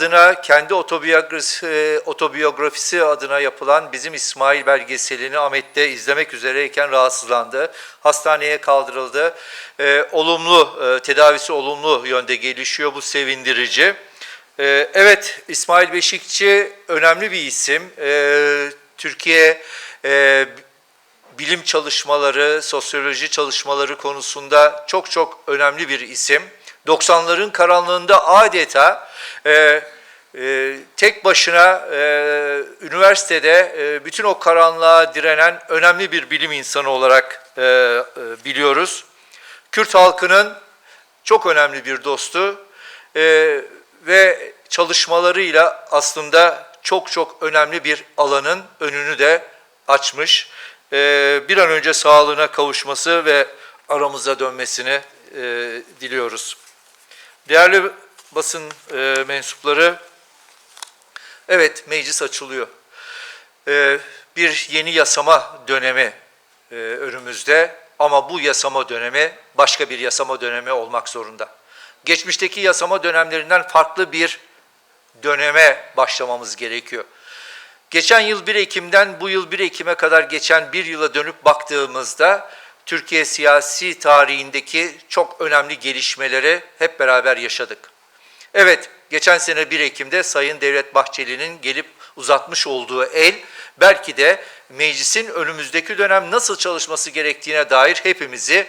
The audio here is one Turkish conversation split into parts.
adına kendi otobiyografisi, e, otobiyografisi adına yapılan bizim İsmail belgeselini Ahmet'te izlemek üzereyken rahatsızlandı. Hastaneye kaldırıldı. E, olumlu, e, tedavisi olumlu yönde gelişiyor. Bu sevindirici. E, evet, İsmail Beşikçi önemli bir isim. E, Türkiye e, bilim çalışmaları, sosyoloji çalışmaları konusunda çok çok önemli bir isim. 90'ların karanlığında adeta e, e, tek başına e, üniversitede e, bütün o karanlığa direnen önemli bir bilim insanı olarak e, e, biliyoruz. Kürt halkının çok önemli bir dostu e, ve çalışmalarıyla aslında çok çok önemli bir alanın önünü de açmış. E, bir an önce sağlığına kavuşması ve aramıza dönmesini e, diliyoruz. Değerli basın e, mensupları, evet meclis açılıyor. E, bir yeni yasama dönemi e, önümüzde ama bu yasama dönemi başka bir yasama dönemi olmak zorunda. Geçmişteki yasama dönemlerinden farklı bir döneme başlamamız gerekiyor. Geçen yıl 1 Ekim'den bu yıl 1 Ekim'e kadar geçen bir yıla dönüp baktığımızda Türkiye siyasi tarihindeki çok önemli gelişmeleri hep beraber yaşadık. Evet, geçen sene 1 Ekim'de Sayın Devlet Bahçeli'nin gelip uzatmış olduğu el belki de meclisin önümüzdeki dönem nasıl çalışması gerektiğine dair hepimizi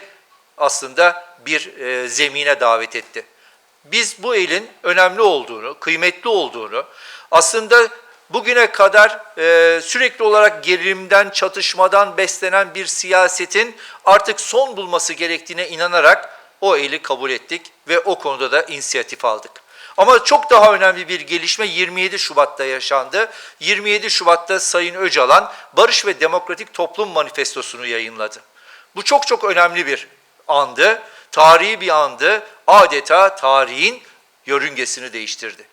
aslında bir e, zemine davet etti. Biz bu elin önemli olduğunu, kıymetli olduğunu, aslında bugüne kadar e, sürekli olarak gerilimden, çatışmadan beslenen bir siyasetin artık son bulması gerektiğine inanarak o eli kabul ettik ve o konuda da inisiyatif aldık. Ama çok daha önemli bir gelişme 27 Şubat'ta yaşandı. 27 Şubat'ta Sayın Öcalan Barış ve Demokratik Toplum Manifestosunu yayınladı. Bu çok çok önemli bir andı, tarihi bir andı, adeta tarihin yörüngesini değiştirdi.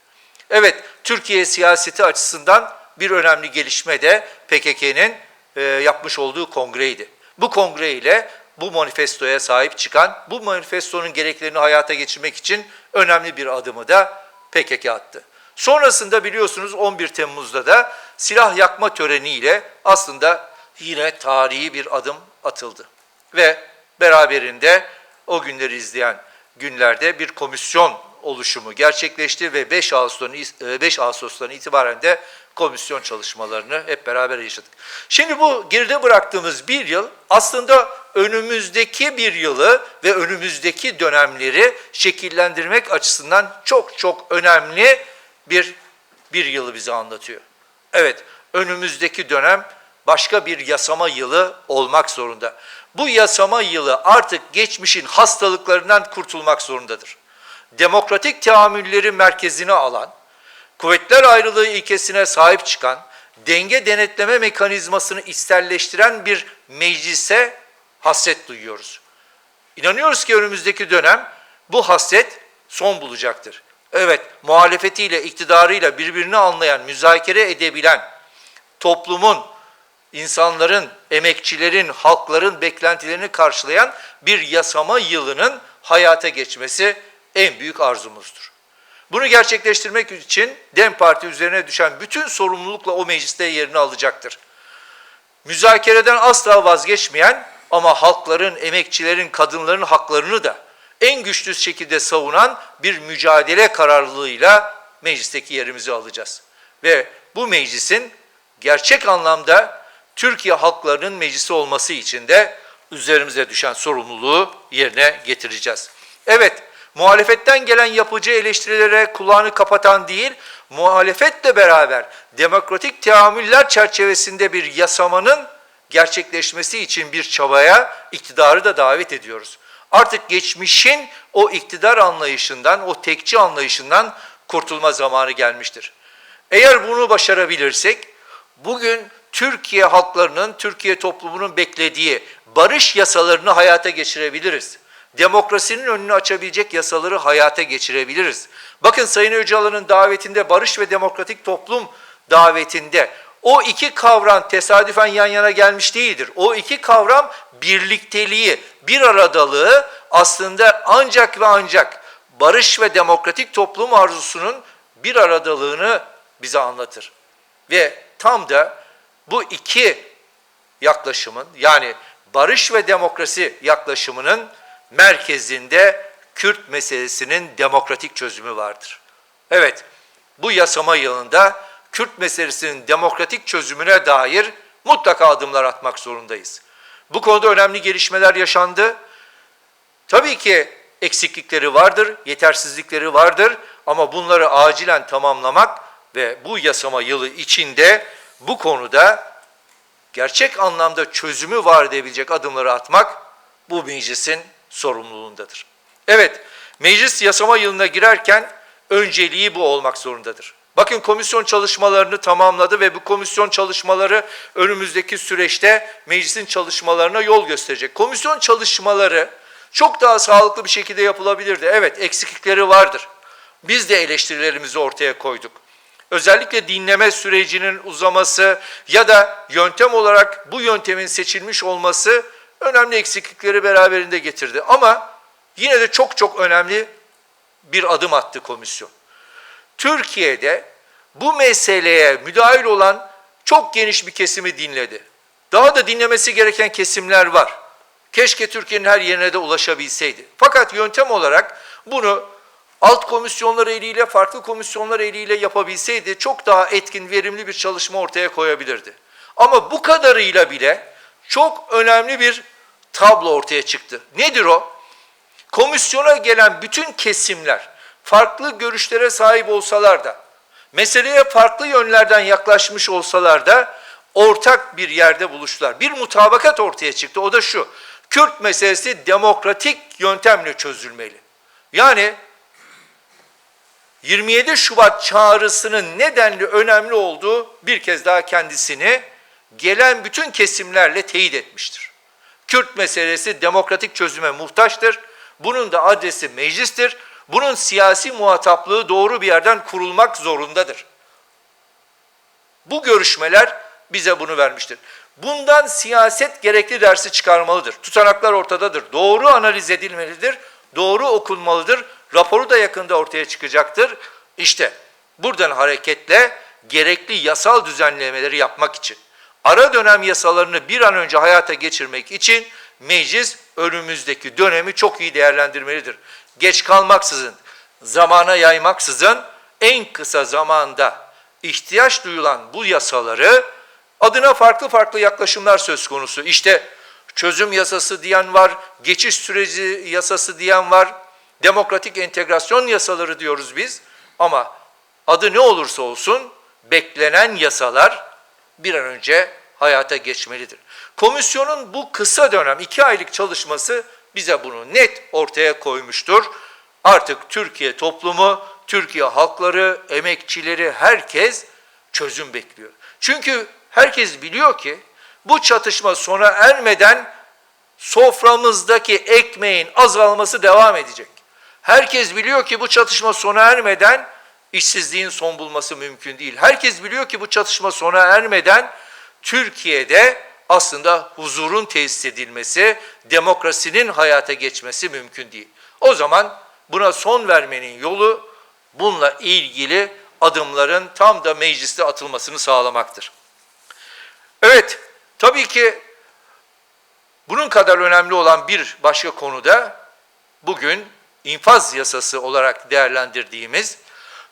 Evet, Türkiye siyaseti açısından bir önemli gelişme de PKK'nın e, yapmış olduğu kongreydi. Bu kongre ile bu manifestoya sahip çıkan, bu manifestonun gereklerini hayata geçirmek için önemli bir adımı da PKK attı. Sonrasında biliyorsunuz 11 Temmuz'da da silah yakma töreniyle aslında yine tarihi bir adım atıldı. Ve beraberinde o günleri izleyen günlerde bir komisyon oluşumu gerçekleşti ve 5 Ağustos'tan 5 Ağustos'tan itibaren de komisyon çalışmalarını hep beraber yaşadık. Şimdi bu geride bıraktığımız bir yıl aslında önümüzdeki bir yılı ve önümüzdeki dönemleri şekillendirmek açısından çok çok önemli bir bir yılı bize anlatıyor. Evet, önümüzdeki dönem başka bir yasama yılı olmak zorunda. Bu yasama yılı artık geçmişin hastalıklarından kurtulmak zorundadır. Demokratik teamülleri merkezine alan, kuvvetler ayrılığı ilkesine sahip çıkan, denge denetleme mekanizmasını isterleştiren bir meclise hasret duyuyoruz. İnanıyoruz ki önümüzdeki dönem bu hasret son bulacaktır. Evet, muhalefetiyle, iktidarıyla birbirini anlayan, müzakere edebilen, toplumun, insanların, emekçilerin, halkların beklentilerini karşılayan bir yasama yılının hayata geçmesi en büyük arzumuzdur. Bunu gerçekleştirmek için DEM Parti üzerine düşen bütün sorumlulukla o mecliste yerini alacaktır. Müzakereden asla vazgeçmeyen ama halkların, emekçilerin, kadınların haklarını da en güçlü şekilde savunan bir mücadele kararlılığıyla meclisteki yerimizi alacağız. Ve bu meclisin gerçek anlamda Türkiye halklarının meclisi olması için de üzerimize düşen sorumluluğu yerine getireceğiz. Evet, muhalefetten gelen yapıcı eleştirilere kulağını kapatan değil, muhalefetle beraber demokratik teamüller çerçevesinde bir yasamanın gerçekleşmesi için bir çabaya iktidarı da davet ediyoruz. Artık geçmişin o iktidar anlayışından, o tekçi anlayışından kurtulma zamanı gelmiştir. Eğer bunu başarabilirsek, bugün Türkiye halklarının, Türkiye toplumunun beklediği barış yasalarını hayata geçirebiliriz. Demokrasinin önünü açabilecek yasaları hayata geçirebiliriz. Bakın Sayın Öcalan'ın davetinde barış ve demokratik toplum davetinde o iki kavram tesadüfen yan yana gelmiş değildir. O iki kavram birlikteliği, bir aradalığı aslında ancak ve ancak barış ve demokratik toplum arzusunun bir aradalığını bize anlatır. Ve tam da bu iki yaklaşımın yani barış ve demokrasi yaklaşımının merkezinde Kürt meselesinin demokratik çözümü vardır. Evet, bu yasama yılında Kürt meselesinin demokratik çözümüne dair mutlaka adımlar atmak zorundayız. Bu konuda önemli gelişmeler yaşandı. Tabii ki eksiklikleri vardır, yetersizlikleri vardır ama bunları acilen tamamlamak ve bu yasama yılı içinde bu konuda gerçek anlamda çözümü var edebilecek adımları atmak bu meclisin sorumluluğundadır. Evet, meclis yasama yılına girerken önceliği bu olmak zorundadır. Bakın komisyon çalışmalarını tamamladı ve bu komisyon çalışmaları önümüzdeki süreçte meclisin çalışmalarına yol gösterecek. Komisyon çalışmaları çok daha sağlıklı bir şekilde yapılabilirdi. Evet, eksiklikleri vardır. Biz de eleştirilerimizi ortaya koyduk. Özellikle dinleme sürecinin uzaması ya da yöntem olarak bu yöntemin seçilmiş olması önemli eksiklikleri beraberinde getirdi. Ama yine de çok çok önemli bir adım attı komisyon. Türkiye'de bu meseleye müdahil olan çok geniş bir kesimi dinledi. Daha da dinlemesi gereken kesimler var. Keşke Türkiye'nin her yerine de ulaşabilseydi. Fakat yöntem olarak bunu alt komisyonlar eliyle, farklı komisyonlar eliyle yapabilseydi çok daha etkin, verimli bir çalışma ortaya koyabilirdi. Ama bu kadarıyla bile çok önemli bir tablo ortaya çıktı. Nedir o? Komisyona gelen bütün kesimler farklı görüşlere sahip olsalar da, meseleye farklı yönlerden yaklaşmış olsalar da ortak bir yerde buluştular. Bir mutabakat ortaya çıktı. O da şu. Kürt meselesi demokratik yöntemle çözülmeli. Yani 27 Şubat çağrısının nedenli önemli olduğu bir kez daha kendisini gelen bütün kesimlerle teyit etmiştir. Kürt meselesi demokratik çözüme muhtaçtır. Bunun da adresi meclistir. Bunun siyasi muhataplığı doğru bir yerden kurulmak zorundadır. Bu görüşmeler bize bunu vermiştir. Bundan siyaset gerekli dersi çıkarmalıdır. Tutanaklar ortadadır. Doğru analiz edilmelidir. Doğru okunmalıdır. Raporu da yakında ortaya çıkacaktır. İşte buradan hareketle gerekli yasal düzenlemeleri yapmak için, ara dönem yasalarını bir an önce hayata geçirmek için meclis önümüzdeki dönemi çok iyi değerlendirmelidir. Geç kalmaksızın, zamana yaymaksızın en kısa zamanda ihtiyaç duyulan bu yasaları adına farklı farklı yaklaşımlar söz konusu. İşte çözüm yasası diyen var, geçiş süreci yasası diyen var, demokratik entegrasyon yasaları diyoruz biz. Ama adı ne olursa olsun beklenen yasalar bir an önce hayata geçmelidir. Komisyonun bu kısa dönem iki aylık çalışması bize bunu net ortaya koymuştur. Artık Türkiye toplumu, Türkiye halkları, emekçileri herkes çözüm bekliyor. Çünkü herkes biliyor ki bu çatışma sona ermeden soframızdaki ekmeğin azalması devam edecek. Herkes biliyor ki bu çatışma sona ermeden işsizliğin son bulması mümkün değil. Herkes biliyor ki bu çatışma sona ermeden Türkiye'de aslında huzurun tesis edilmesi, demokrasinin hayata geçmesi mümkün değil. O zaman buna son vermenin yolu bununla ilgili adımların tam da mecliste atılmasını sağlamaktır. Evet, tabii ki bunun kadar önemli olan bir başka konuda bugün infaz yasası olarak değerlendirdiğimiz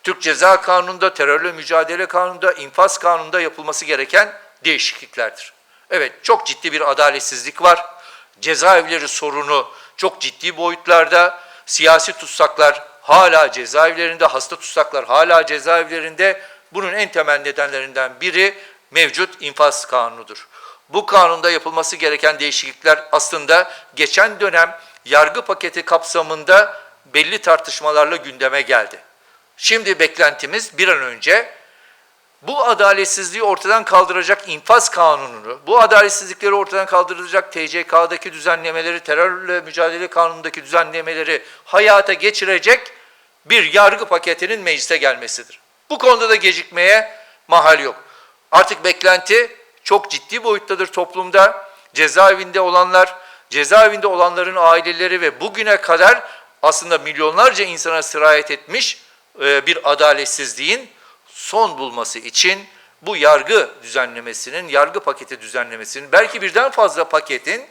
Türk Ceza Kanunu'nda, terörle mücadele kanununda, infaz kanununda yapılması gereken değişikliklerdir. Evet, çok ciddi bir adaletsizlik var. Cezaevleri sorunu çok ciddi boyutlarda. Siyasi tutsaklar hala cezaevlerinde, hasta tutsaklar hala cezaevlerinde. Bunun en temel nedenlerinden biri mevcut infaz kanunudur. Bu kanunda yapılması gereken değişiklikler aslında geçen dönem yargı paketi kapsamında belli tartışmalarla gündeme geldi. Şimdi beklentimiz bir an önce bu adaletsizliği ortadan kaldıracak infaz kanununu, bu adaletsizlikleri ortadan kaldıracak TCK'daki düzenlemeleri, terörle mücadele kanunundaki düzenlemeleri hayata geçirecek bir yargı paketinin meclise gelmesidir. Bu konuda da gecikmeye mahal yok. Artık beklenti çok ciddi boyuttadır toplumda. Cezaevinde olanlar, cezaevinde olanların aileleri ve bugüne kadar aslında milyonlarca insana sirayet etmiş bir adaletsizliğin son bulması için bu yargı düzenlemesinin, yargı paketi düzenlemesinin, belki birden fazla paketin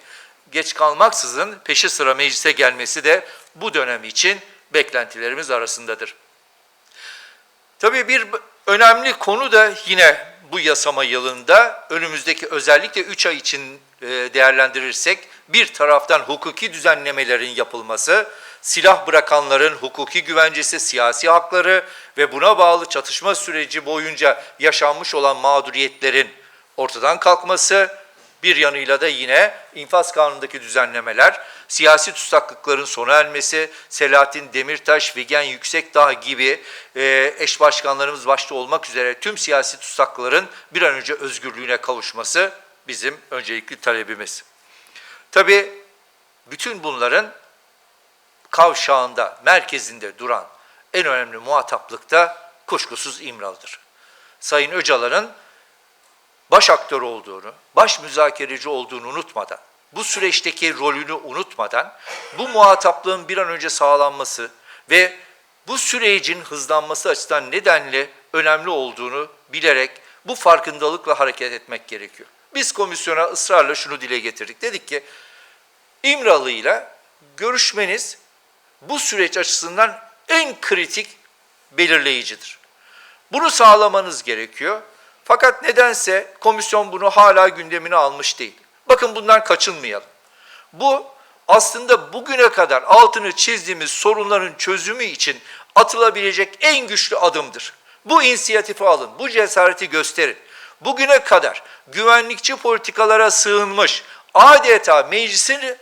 geç kalmaksızın peşi sıra meclise gelmesi de bu dönem için beklentilerimiz arasındadır. Tabii bir önemli konu da yine bu yasama yılında önümüzdeki özellikle 3 ay için e, değerlendirirsek bir taraftan hukuki düzenlemelerin yapılması, silah bırakanların hukuki güvencesi, siyasi hakları ve buna bağlı çatışma süreci boyunca yaşanmış olan mağduriyetlerin ortadan kalkması, bir yanıyla da yine infaz kanunundaki düzenlemeler, siyasi tutsaklıkların sona ermesi, Selahattin Demirtaş, Figen Yüksekdağ gibi e, eş başkanlarımız başta olmak üzere tüm siyasi tutsaklıların bir an önce özgürlüğüne kavuşması bizim öncelikli talebimiz. Tabii bütün bunların kavşağında, merkezinde duran en önemli muhataplıkta kuşkusuz İmralı'dır. Sayın Öcalan'ın baş aktör olduğunu, baş müzakereci olduğunu unutmadan, bu süreçteki rolünü unutmadan bu muhataplığın bir an önce sağlanması ve bu sürecin hızlanması açısından nedenle önemli olduğunu bilerek bu farkındalıkla hareket etmek gerekiyor. Biz komisyona ısrarla şunu dile getirdik. Dedik ki İmralı ile görüşmeniz bu süreç açısından en kritik belirleyicidir. Bunu sağlamanız gerekiyor. Fakat nedense komisyon bunu hala gündemine almış değil. Bakın bundan kaçınmayalım. Bu aslında bugüne kadar altını çizdiğimiz sorunların çözümü için atılabilecek en güçlü adımdır. Bu inisiyatifi alın, bu cesareti gösterin. Bugüne kadar güvenlikçi politikalara sığınmış, adeta meclisin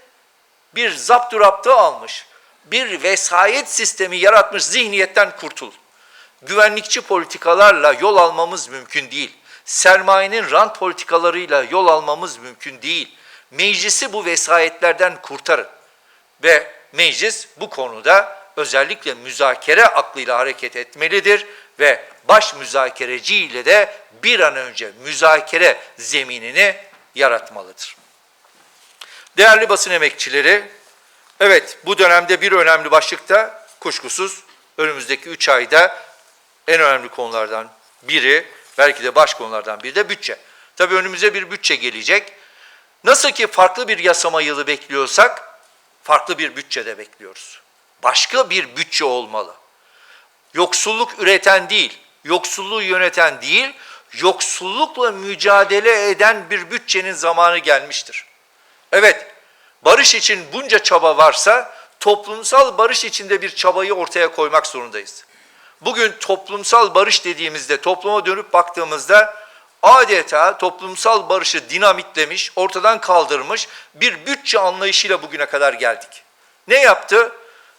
bir zapturaptı almış, bir vesayet sistemi yaratmış zihniyetten kurtul. Güvenlikçi politikalarla yol almamız mümkün değil. Sermayenin rant politikalarıyla yol almamız mümkün değil. Meclisi bu vesayetlerden kurtarın. Ve meclis bu konuda özellikle müzakere aklıyla hareket etmelidir ve baş müzakereciyle de bir an önce müzakere zeminini yaratmalıdır. Değerli basın emekçileri, evet bu dönemde bir önemli başlıkta kuşkusuz önümüzdeki 3 ayda en önemli konulardan biri, belki de baş konulardan biri de bütçe. Tabii önümüze bir bütçe gelecek. Nasıl ki farklı bir yasama yılı bekliyorsak, farklı bir bütçe de bekliyoruz. Başka bir bütçe olmalı. Yoksulluk üreten değil, yoksulluğu yöneten değil, yoksullukla mücadele eden bir bütçenin zamanı gelmiştir. Evet, barış için bunca çaba varsa toplumsal barış içinde bir çabayı ortaya koymak zorundayız. Bugün toplumsal barış dediğimizde, topluma dönüp baktığımızda adeta toplumsal barışı dinamitlemiş, ortadan kaldırmış bir bütçe anlayışıyla bugüne kadar geldik. Ne yaptı?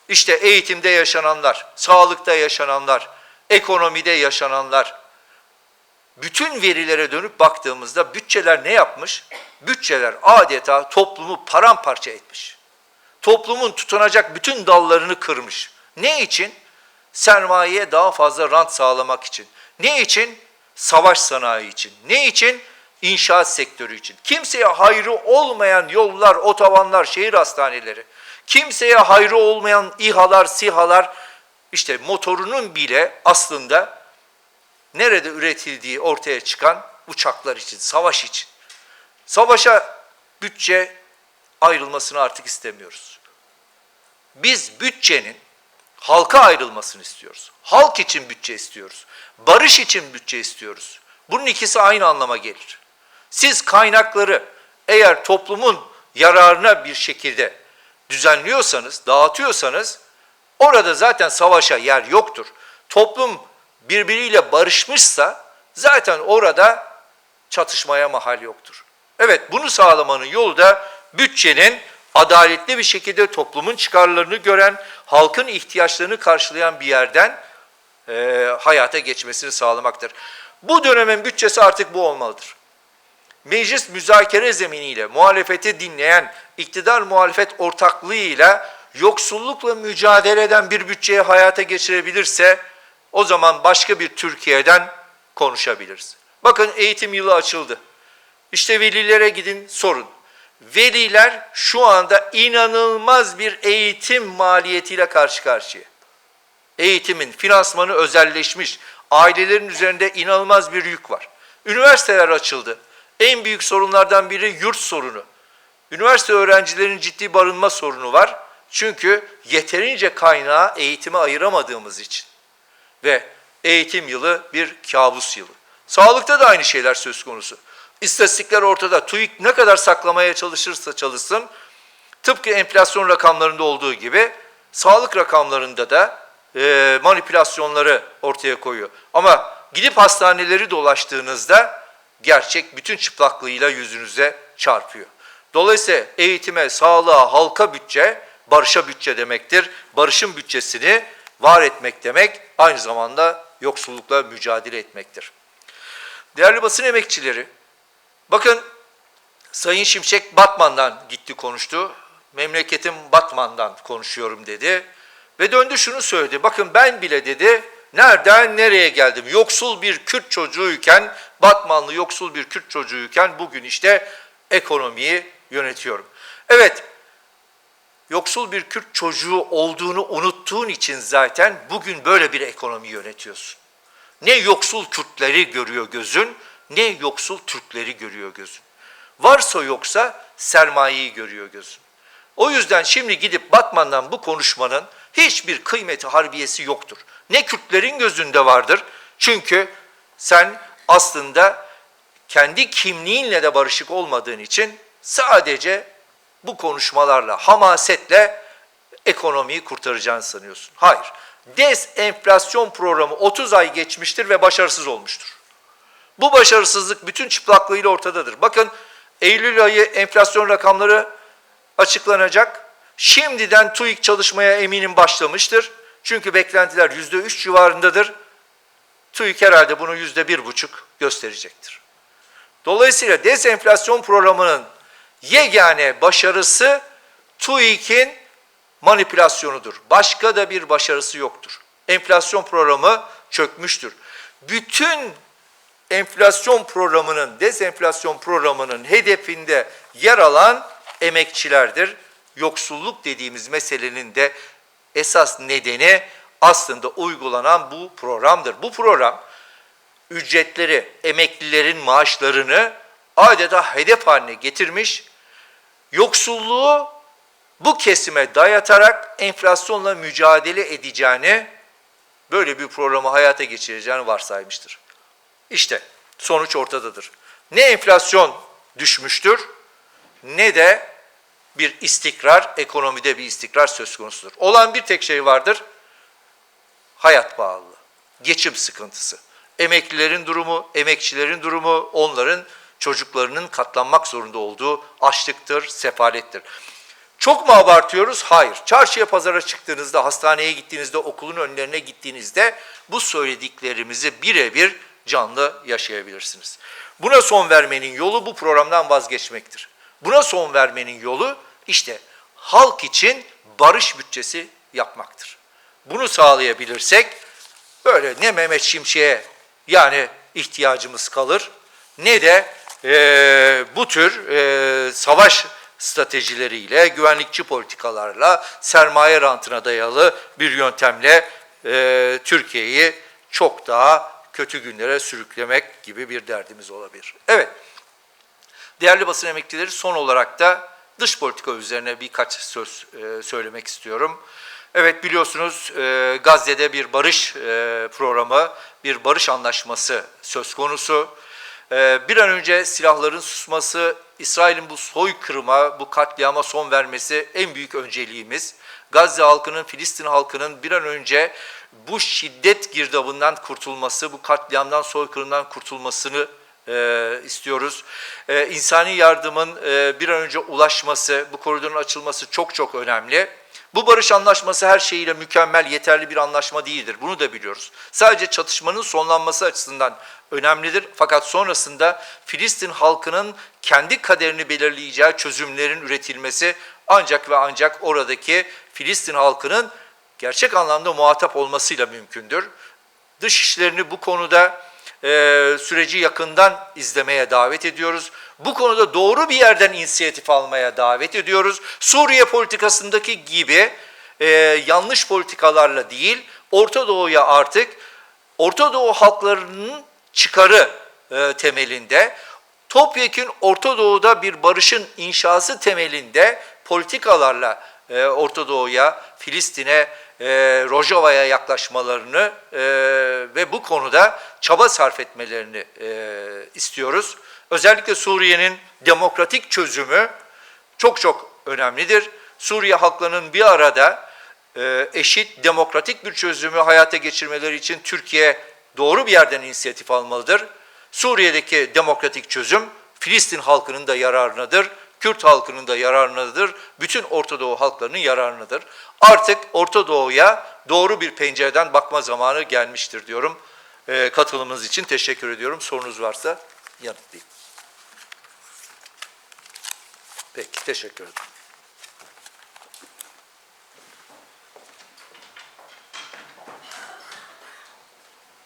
İşte eğitimde yaşananlar, sağlıkta yaşananlar, ekonomide yaşananlar. Bütün verilere dönüp baktığımızda bütçeler ne yapmış? Bütçeler adeta toplumu paramparça etmiş. Toplumun tutunacak bütün dallarını kırmış. Ne için? sermayeye daha fazla rant sağlamak için. Ne için? Savaş sanayi için. Ne için? İnşaat sektörü için. Kimseye hayrı olmayan yollar, otobanlar, şehir hastaneleri, kimseye hayrı olmayan İHA'lar, SİHA'lar, işte motorunun bile aslında nerede üretildiği ortaya çıkan uçaklar için, savaş için. Savaşa bütçe ayrılmasını artık istemiyoruz. Biz bütçenin halka ayrılmasını istiyoruz. Halk için bütçe istiyoruz. Barış için bütçe istiyoruz. Bunun ikisi aynı anlama gelir. Siz kaynakları eğer toplumun yararına bir şekilde düzenliyorsanız, dağıtıyorsanız orada zaten savaşa yer yoktur. Toplum birbiriyle barışmışsa zaten orada çatışmaya mahal yoktur. Evet bunu sağlamanın yolu da bütçenin adaletli bir şekilde toplumun çıkarlarını gören, halkın ihtiyaçlarını karşılayan bir yerden e, hayata geçmesini sağlamaktır. Bu dönemin bütçesi artık bu olmalıdır. Meclis müzakere zeminiyle muhalefeti dinleyen iktidar muhalefet ortaklığıyla yoksullukla mücadele eden bir bütçeyi hayata geçirebilirse o zaman başka bir Türkiye'den konuşabiliriz. Bakın eğitim yılı açıldı. İşte velilere gidin sorun. Veliler şu anda inanılmaz bir eğitim maliyetiyle karşı karşıya. Eğitimin finansmanı özelleşmiş. Ailelerin üzerinde inanılmaz bir yük var. Üniversiteler açıldı. En büyük sorunlardan biri yurt sorunu. Üniversite öğrencilerinin ciddi barınma sorunu var. Çünkü yeterince kaynağı eğitime ayıramadığımız için. Ve eğitim yılı bir kabus yılı. Sağlıkta da aynı şeyler söz konusu. İstatistikler ortada. TÜİK ne kadar saklamaya çalışırsa çalışsın, tıpkı enflasyon rakamlarında olduğu gibi sağlık rakamlarında da e, manipülasyonları ortaya koyuyor. Ama gidip hastaneleri dolaştığınızda gerçek bütün çıplaklığıyla yüzünüze çarpıyor. Dolayısıyla eğitime, sağlığa, halka bütçe, barışa bütçe demektir. Barışın bütçesini var etmek demek aynı zamanda yoksullukla mücadele etmektir. Değerli basın emekçileri, bakın Sayın Şimşek Batman'dan gitti konuştu. Memleketim Batman'dan konuşuyorum dedi. Ve döndü şunu söyledi. Bakın ben bile dedi nereden nereye geldim? Yoksul bir Kürt çocuğuyken, Batmanlı yoksul bir Kürt çocuğuyken bugün işte ekonomiyi yönetiyorum. Evet, yoksul bir Kürt çocuğu olduğunu unuttuğun için zaten bugün böyle bir ekonomi yönetiyorsun. Ne yoksul Kürtleri görüyor gözün, ne yoksul Türkleri görüyor gözün. Varsa yoksa sermayeyi görüyor gözün. O yüzden şimdi gidip Batman'dan bu konuşmanın hiçbir kıymeti harbiyesi yoktur. Ne Kürtlerin gözünde vardır. Çünkü sen aslında kendi kimliğinle de barışık olmadığın için sadece bu konuşmalarla, hamasetle ekonomiyi kurtaracağını sanıyorsun. Hayır. Desenflasyon programı 30 ay geçmiştir ve başarısız olmuştur. Bu başarısızlık bütün çıplaklığıyla ortadadır. Bakın Eylül ayı enflasyon rakamları açıklanacak. Şimdiden TÜİK çalışmaya eminim başlamıştır. Çünkü beklentiler yüzde üç civarındadır. TÜİK herhalde bunu yüzde bir buçuk gösterecektir. Dolayısıyla dezenflasyon programının yegane başarısı TÜİK'in manipülasyonudur. Başka da bir başarısı yoktur. Enflasyon programı çökmüştür. Bütün enflasyon programının, dezenflasyon programının hedefinde yer alan emekçilerdir. Yoksulluk dediğimiz meselenin de esas nedeni aslında uygulanan bu programdır. Bu program ücretleri, emeklilerin maaşlarını adeta hedef haline getirmiş, yoksulluğu bu kesime dayatarak enflasyonla mücadele edeceğini, böyle bir programı hayata geçireceğini varsaymıştır. İşte sonuç ortadadır. Ne enflasyon düşmüştür ne de bir istikrar, ekonomide bir istikrar söz konusudur. Olan bir tek şey vardır, hayat pahalılığı, geçim sıkıntısı. Emeklilerin durumu, emekçilerin durumu, onların çocuklarının katlanmak zorunda olduğu açlıktır, sefalettir. Çok mu abartıyoruz? Hayır. Çarşıya pazara çıktığınızda, hastaneye gittiğinizde, okulun önlerine gittiğinizde bu söylediklerimizi birebir canlı yaşayabilirsiniz. Buna son vermenin yolu bu programdan vazgeçmektir. Buna son vermenin yolu işte halk için barış bütçesi yapmaktır. Bunu sağlayabilirsek böyle ne Mehmet Şimşek'e yani ihtiyacımız kalır ne de e, bu tür e, savaş stratejileriyle, güvenlikçi politikalarla, sermaye rantına dayalı bir yöntemle e, Türkiye'yi çok daha kötü günlere sürüklemek gibi bir derdimiz olabilir. Evet, değerli basın emeklileri son olarak da dış politika üzerine birkaç söz e, söylemek istiyorum. Evet biliyorsunuz e, Gazze'de bir barış e, programı, bir barış anlaşması söz konusu. E, bir an önce silahların susması, İsrail'in bu soykırıma, bu katliama son vermesi en büyük önceliğimiz. Gazze halkının, Filistin halkının bir an önce bu şiddet girdabından kurtulması, bu katliamdan, soykırımdan kurtulmasını e, istiyoruz. E, insani yardımın e, bir an önce ulaşması, bu koridorun açılması çok çok önemli. Bu barış anlaşması her şeyiyle mükemmel, yeterli bir anlaşma değildir. Bunu da biliyoruz. Sadece çatışmanın sonlanması açısından önemlidir. Fakat sonrasında Filistin halkının kendi kaderini belirleyeceği çözümlerin üretilmesi ancak ve ancak oradaki Filistin halkının gerçek anlamda muhatap olmasıyla mümkündür. Dış işlerini bu konuda e, süreci yakından izlemeye davet ediyoruz. Bu konuda doğru bir yerden inisiyatif almaya davet ediyoruz. Suriye politikasındaki gibi e, yanlış politikalarla değil, Orta Doğu'ya artık Orta Doğu halklarının çıkarı e, temelinde topyekün Orta Doğu'da bir barışın inşası temelinde politikalarla e, Orta Doğu'ya, Filistin'e, e, Rojava'ya yaklaşmalarını e, ve bu konuda çaba sarf etmelerini e, istiyoruz. Özellikle Suriye'nin demokratik çözümü çok çok önemlidir. Suriye halklarının bir arada e, eşit, demokratik bir çözümü hayata geçirmeleri için Türkiye doğru bir yerden inisiyatif almalıdır. Suriye'deki demokratik çözüm Filistin halkının da yararınadır, Kürt halkının da yararınadır, bütün Orta Doğu halklarının yararınadır. Artık Orta Doğu'ya doğru bir pencereden bakma zamanı gelmiştir diyorum. E, katılımınız için teşekkür ediyorum. Sorunuz varsa yanıtlayayım. Peki, teşekkür ederim.